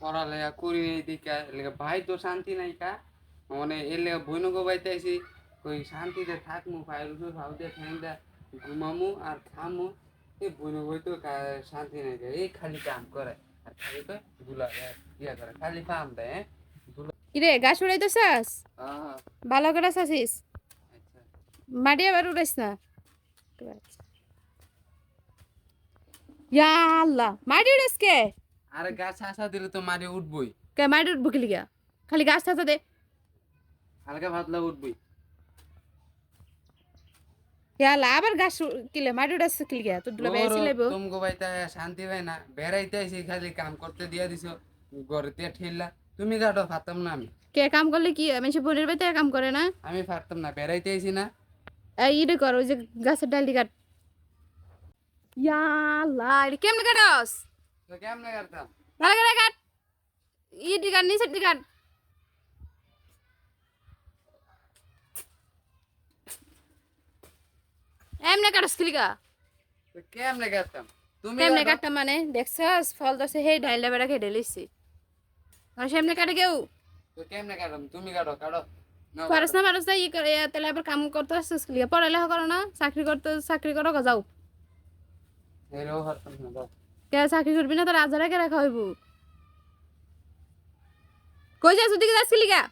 পড়ালেখা করি এই দিকে লেগে ভাই তো শান্তি নাই কা। মানে এর লেগে বইনগো বাইতে আইছি কই শান্তিতে থাকমু ভাই ভাও দিয়ে ঠ্যাংটা ঘুমামু আর খামু। এই বইনগো বই তো শান্তি নাই। এই খালি কাম করে। আর খালি কই দুলা ইয়া করে খালি কাম দেয় হ্যাঁ? দুলা কিরে গাছ উড়াইতেছাস? আহ, ভালো করে চাষিস আচ্ছা। মাটি আবার উড়াইস না? ইয়া আল্লাহ মাটি উড়াইস কে? আরে গাছ আসা দিলে তো মারি উঠবই। কে মাটি উঠবো কি লিগা খালি গাছ থাকতে দে। হালকা ভাতলা উঠবই। ইয়া আবার গাছ কিলে মাটি উড়াইস কি লিগা তোর দুলা বেশি লাইব তুমগো বাইতে শান্তি পাই না বেড়াইতে আইছি খালি কাম করতে দিয়া দিছো ঘরেতে ঠেললা তুমি কাটো পারতাম না আমি। কে কাম করলে কি আমি সে বোনের বাড়িতে কাম করে না? আমি পারতাম না বেড়াইতে আইছি না। এই ইরে কর ওই যে গাছের ডালি কাট। ইয়া আল্লাহ কেমনে কাটস? তো কেমনে করতাম ভালো করে কাট। ইটি কাট নিচের দিকে এমনে কাটস কি তো কেমনে করতাম তুমি কেমনে কাটতাম মানে? দেখছস ফল দছে হে ডাইলা বেড়া খেয়ে ঢেলিছি। আর সেমনে কাটে কেউ? তো কেমনে কাটাম? তুমি কাটো কাটো। পারস না পারস না ই করে তাহলে আবার কাম করতে আসছিস কি লিগা পড়ালেখা করো না চাকরি করতে চাকরি করো যাও। এরেও না। কে চাকরি করবি না, তোর আজারা কে রাখা হইব কই যাস ওদিকে যাস লিগা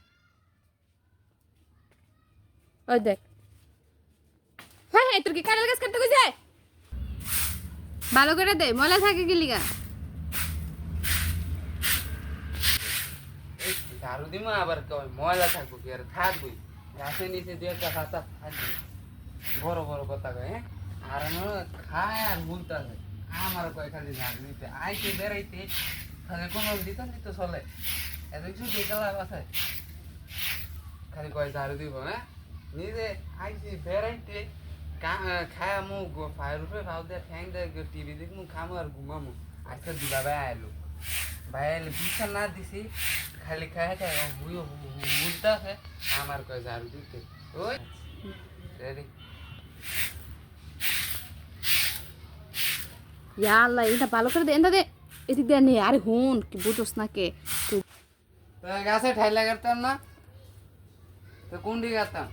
ওই দেখ। হ্যাঁ হ্যাঁ তোর কি কারেল গাছ কাটতে কইছে? ভালো করে দে, ময়লা থাকে কি লিগা ঝাড়ু দিমু আবার কই, ময়লা থাকব কি আর থাকবই। গাছে নিচে দু একটা পাতা থাকবে। বড় বড় কথা কয় হ্যাঁ? আর খায় আর বলতে আমার কয় খালি ঝাড়ু দিতে আইতে বেড়াইতে, খালি কোনো দিত দিত চলে। এত কিছু দেখালা কথা খালি কয় ঝাড়ু দিব হ্যাঁ নিজে আইছি বেড়াইতে খায় মু ফায়ার উপরে ফাউ দিয়ে ঠ্যাং দিয়ে টিভি দেখমু, খামু আর ঘুমামু। আজকে দুলা ভাই আইলো। ভাই আইলে, বিছান না দিছি, খালি খায় খায় উল্টা আছে, আমার কয় ঝাড়ু দিতে। ওই, রেডি। ইয়া আল্লাহ এটা ভালো করে দে এন্দা দে এদিক দে নে আরে হুন কি বুঝোস না কে গাছে ঠাইলা কাটতাম না তো কোন দিকে কাটতাম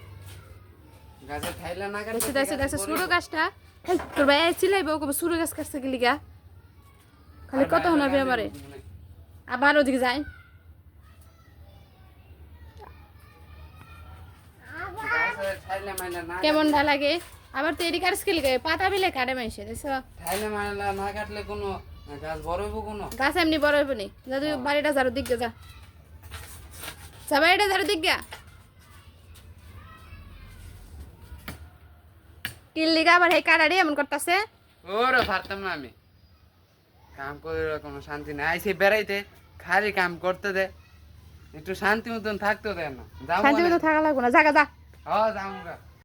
গাছে ঠাইলা না কাটলে দেখছে দেখছে ছোট গাছটা তোর ভাই চিলাইব কবে ছোট গাছ কাটছে কি লিগা? খালি কত শোনাবি আমারে? আবার ওদিকে যাই। গাছে ঠাইলা মাইলা না কেমন ডা লাগে? আবার তো এদিকে আর স্কিল গায়ে পাতা বিলে কাটে মাইছে দেখছ? ঠাইলা মাইলা না কাটলে কোনো গাছ বড় হইব কোনো? গাছ এমনি বড় হইব নি। যা তুই বাড়িটা যারো দিক যা যা। বাড়িটা যারো দিক গা কিল লিগা আবার এই কাটারি এমন করতেছে। ওরে পারতাম না আমি। কাম করে কোনো শান্তি নাই। আইসে বেড়াইতে খালি কাম করতে দে। একটু শান্তি মতন থাকতে দেয় না। শান্তি মতো থাকা লাগবো না। জাগা যা। হ্যাঁ যাব